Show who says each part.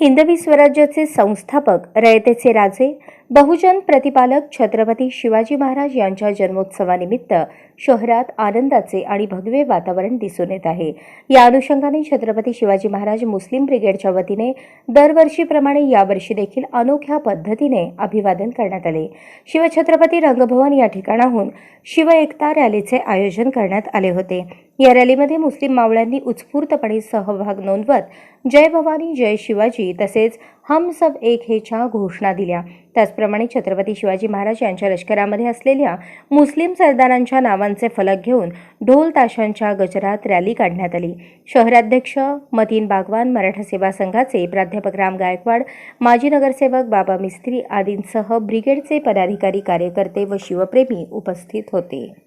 Speaker 1: हिंदवी स्वराज्याचे संस्थापक रयतेचे राजे बहुजन प्रतिपालक छत्रपती शिवाजी महाराज यांच्या जन्मोत्सवानिमित्त शहरात आनंदाचे आणि भगवे वातावरण दिसून येत आहे. या अनुषंगाने छत्रपती शिवाजी महाराज मुस्लिम ब्रिगेडच्या वतीने दरवर्षीप्रमाणे यावर्षी देखील अनोख्या पद्धतीने अभिवादन करण्यात आले. शिवछत्रपती रंगभवन या ठिकाणाहून शिव एकता रॅलीचे आयोजन करण्यात आले होते. या रॅलीमध्ये मुस्लिम मावळ्यांनी उत्स्फूर्तपणे सहभाग नोंदवत जय भवानी जय शिवाजी तसेच हम सब एक हेच्या घोषणा दिल्या. त्याचप्रमाणे छत्रपती शिवाजी महाराज यांच्या लष्करामध्ये असलेल्या मुस्लिम सरदारांच्या नावांचे फलक घेऊन ढोल ताशांच्या गजरात रॅली काढण्यात आली. शहराध्यक्ष मतीन बागवान मराठा सेवा संघाचे प्राध्यापक राम गायकवाड माजी नगरसेवक बाबा मिस्त्री आदींसह ब्रिगेडचे पदाधिकारी कार्यकर्ते व शिवप्रेमी उपस्थित होते.